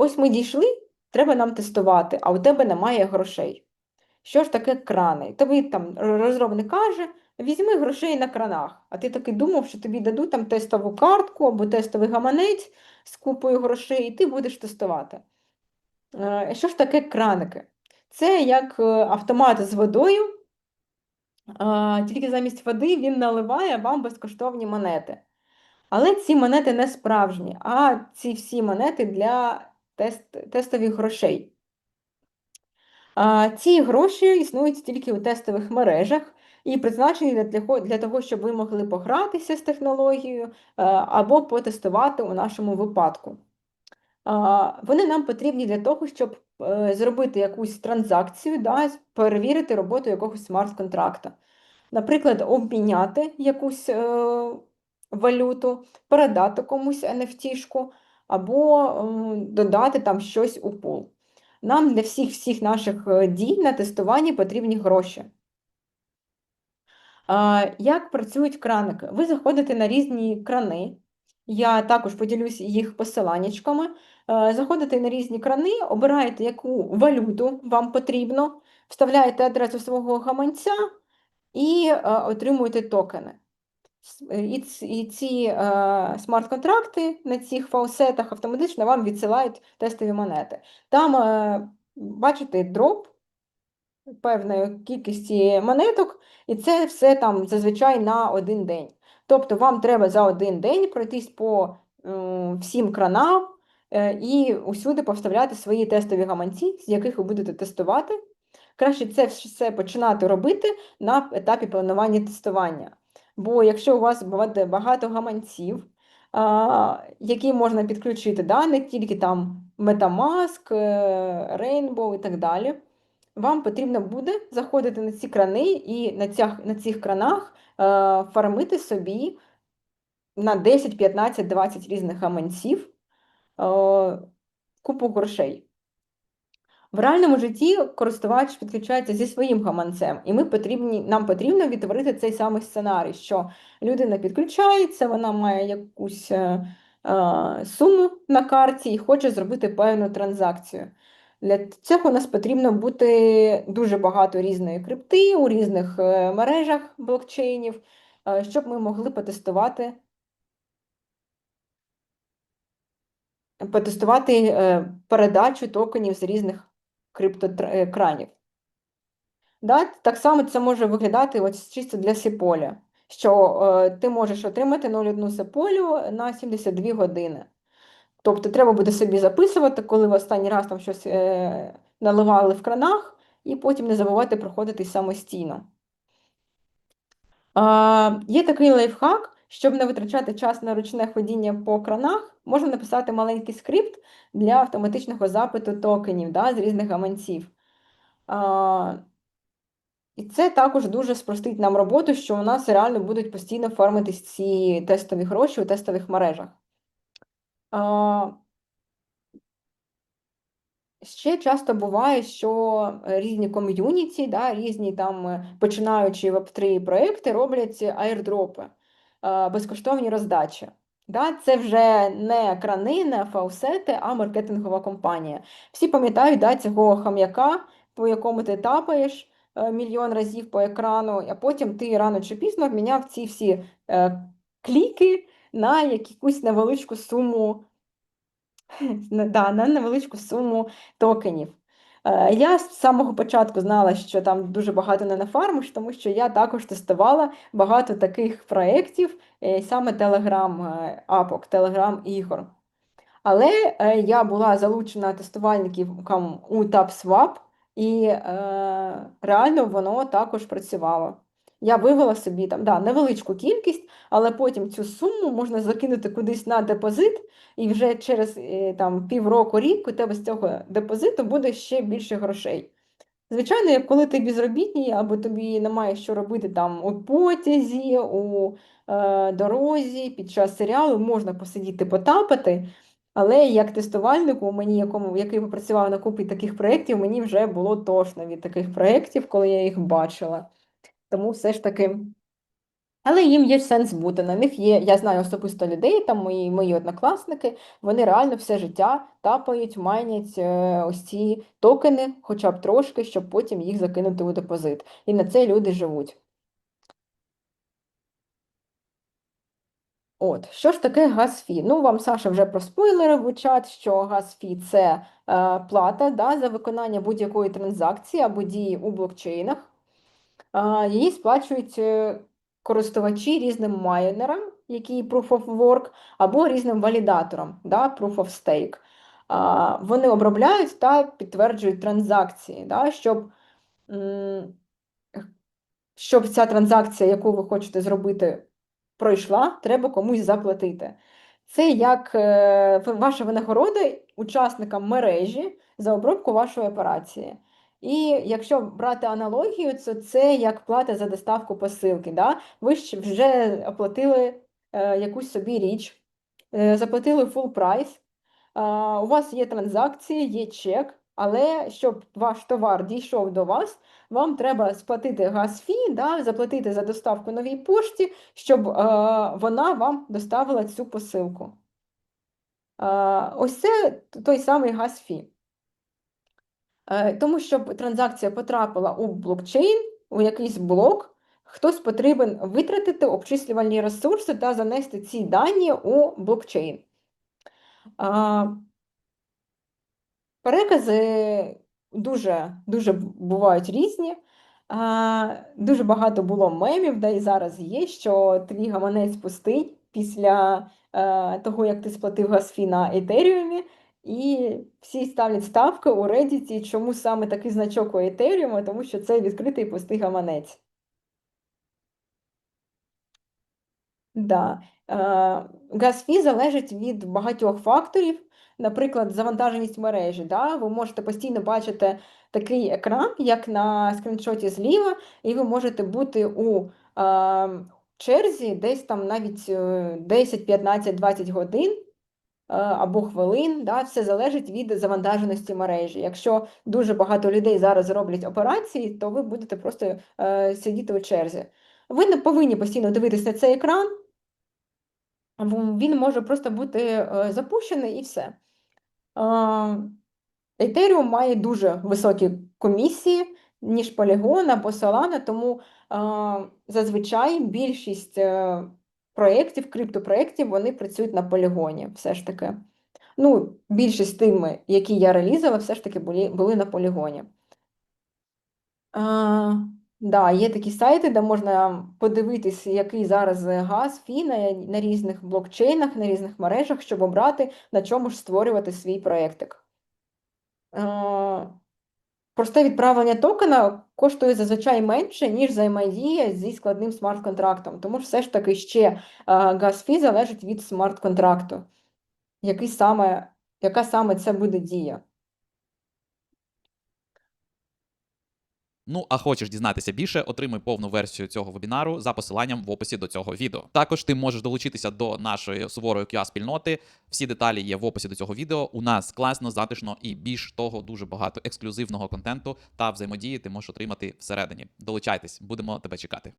Ось ми дійшли, треба нам тестувати, а у тебе немає грошей. Що ж таке крани? Тобі там розробник каже, візьми грошей на кранах. А ти таки думав, що тобі дадуть там тестову картку або тестовий гаманець з купою грошей, і ти будеш тестувати. Е, Що ж таке краники? Це як е, автомат з водою, тільки замість води він наливає вам безкоштовні монети. Але ці монети не справжні, а ці всі монети для тест, тестових грошей. А, Ці гроші існують тільки у тестових мережах і призначені для для того, щоб ви могли погратися з технологією е, або потестувати у нашому випадку. Вони нам потрібні для того, щоб е, зробити якусь транзакцію, да, перевірити роботу якогось смарт-контракта. Наприклад, обміняти якусь е, валюту, передати комусь NFT-шку або е, додати там щось у пул. Нам для всіх всіх наших е, дій на тестуванні потрібні гроші. Як працюють краники? Ви заходите на різні крани. Я також поділюсь їх посиланнячками. Заходите на різні крани, обираєте, яку валюту вам потрібно, вставляєте адресу свого гаманця і отримуєте токени. І ці смарт-контракти на цих фаусетах автоматично вам відсилають тестові монети. Там, е, бачите, дроп певної кількості монеток, і це все там зазвичай на один день. Тобто вам треба за один день пройтись по всім кранам е, і усюди поставляти свої тестові гаманці, з яких ви будете тестувати. Краще це все починати робити на етапі планування тестування. Бо якщо у вас буде багато гаманців, які можна підключити, да, не тільки там Metamask, е, Rainbow і так далі, вам потрібно буде заходити на ці крани і на цих, на цих кранах е, фармити собі на 10, 15, 20 різних гаманців е, купу грошей. В реальному житті користувач підключається зі своїм гаманцем, і ми потрібні, нам потрібно відтворити цей самий сценарій, що людина підключається, вона має якусь е, е, суму на карті і хоче зробити певну транзакцію. Для цього у нас потрібно бути дуже багато різної крипти у різних е, мережах блокчейнів, е, щоб ми могли потестувати потестувати передачу токенів з різних криптокранів. Да? Так само це може виглядати ось чисто для сіполя, що е, ти можеш отримати 0,1 сеполю на 72 години. Тобто треба буде собі записувати, коли ви останній раз там щось е, наливали в кранах, і потім не забувати проходити самостійно. Е, є такий лайфхак, щоб не витрачати час на ручне ходіння по кранах, можна написати маленький скрипт для автоматичного запиту токенів да, з різних гаманців. А, І це також дуже спростить нам роботу, що у нас реально будуть постійно формитись ці тестові гроші у тестових мережах. А, Ще часто буває, що різні ком'юніті, да, різні там починаючі веб-3 проекти роблять айрдропи, безкоштовні роздачі. Да, Це вже не крани, не фаусети, а маркетингова компанія. Всі пам'ятають да, цього хам'яка, по якому ти тапаєш е, мільйон разів по екрану, а потім ти рано чи пізно обміняв ці всі е, кліки на якусь невеличку суму, да, на невеличку суму токенів. Е, я з самого початку знала, що там дуже багато не нафармиш, тому що я також тестувала багато таких проєктів, е, саме Telegram-апок, Telegram-ігор. Але е, я була залучена тестувальником у TapSwap, і реально воно також працювало. Я вивела собі там да, невеличку кількість, але потім цю суму можна закинути кудись на депозит, і вже через е, там, півроку рік у тебе з цього депозиту буде ще більше грошей. Звичайно, коли ти безробітний, або тобі немає що робити там у потязі, у е, дорозі, під час серіалу, можна посидіти, потапати. Але як тестувальнику, мені, якому, який попрацював на купі таких проєктів, мені вже було тошно від таких проєктів, коли я їх бачила. Тому все ж таки Але їм є сенс бути. На них є, я знаю особисто людей, там мої, мої однокласники, вони реально все життя тапають, майнять е, ось ці токени, хоча б трошки, щоб потім їх закинути у депозит. І на це люди живуть. От, що ж таке газ-фі? Ну, вам Саша вже проспойлерив у чат, що газ-фі – це е, плата да, за виконання будь-якої транзакції або дії у блокчейнах. Її сплачують е, користувачі різним майнерам, які Proof of Work, або різним валідаторам, да, Proof of Stake. Вони обробляють та підтверджують транзакції, да, щоб, щоб ця транзакція, яку ви хочете зробити, пройшла, треба комусь заплатити. Це як е, ваша винагорода учасникам мережі за обробку вашої операції. І якщо брати аналогію, то це як плата за доставку посилки. Да? Ви ж вже оплатили е, якусь собі річ, е, заплатили full прайс, у вас є транзакції, є чек, але щоб ваш товар дійшов до вас, вам треба сплатити газ-фі, да, заплатити за доставку новій пошті, щоб е, вона вам доставила цю посилку. Е, ось це той самий газ-фі. Е, тому, щоб транзакція потрапила у блокчейн, у якийсь блок, хтось потрібен витратити обчислювальні ресурси та занести ці дані у блокчейн. Перекази дуже дуже бувають різні. Дуже багато було мемів, да і зараз є, що твій гаманець пустий після е, того, як ти сплатив газфі на Етеріумі, і всі ставлять ставки у Reddit, чому саме такий значок у Етеріуму, тому що це відкритий пустий гаманець. Да. Газ-фі залежить від багатьох факторів, наприклад, завантаженість мережі. Да? Ви можете постійно бачити такий екран, як на скріншоті зліва, і ви можете бути у е, черзі десь там навіть 10, 15, 20 годин. Е, Або хвилин, да, все залежить від завантаженості мережі. Якщо дуже багато людей зараз роблять операції, то ви будете просто е, сидіти у черзі. Ви не повинні постійно дивитися на цей екран, він може просто бути е, запущений і все. Ethereum має дуже високі комісії, ніж Polygon або Solana, тому зазвичай більшість е, проєктів, криптопроєктів, вони працюють на полігоні. Все ж таки. Ну, більшість тими, які я реалізувала, все ж таки були, були на полігоні. А, да, є такі сайти, де можна подивитись, який зараз газ, фі на, різних блокчейнах, на різних мережах, щоб обрати, на чому ж створювати свій проєктик. Просте відправлення токена коштує зазвичай менше, ніж взаємодія зі складним смарт-контрактом. Тому все ж таки ще газ-фі залежить від смарт-контракту. Який саме, яка саме це буде дія? Ну, а хочеш дізнатися більше, отримай повну версію цього вебінару за посиланням в описі до цього відео. Також ти можеш долучитися до нашої суворої QA спільноти. Всі деталі є в описі до цього відео. У нас класно, затишно і більш того, дуже багато ексклюзивного контенту та взаємодії ти можеш отримати всередині. Долучайтесь, будемо тебе чекати.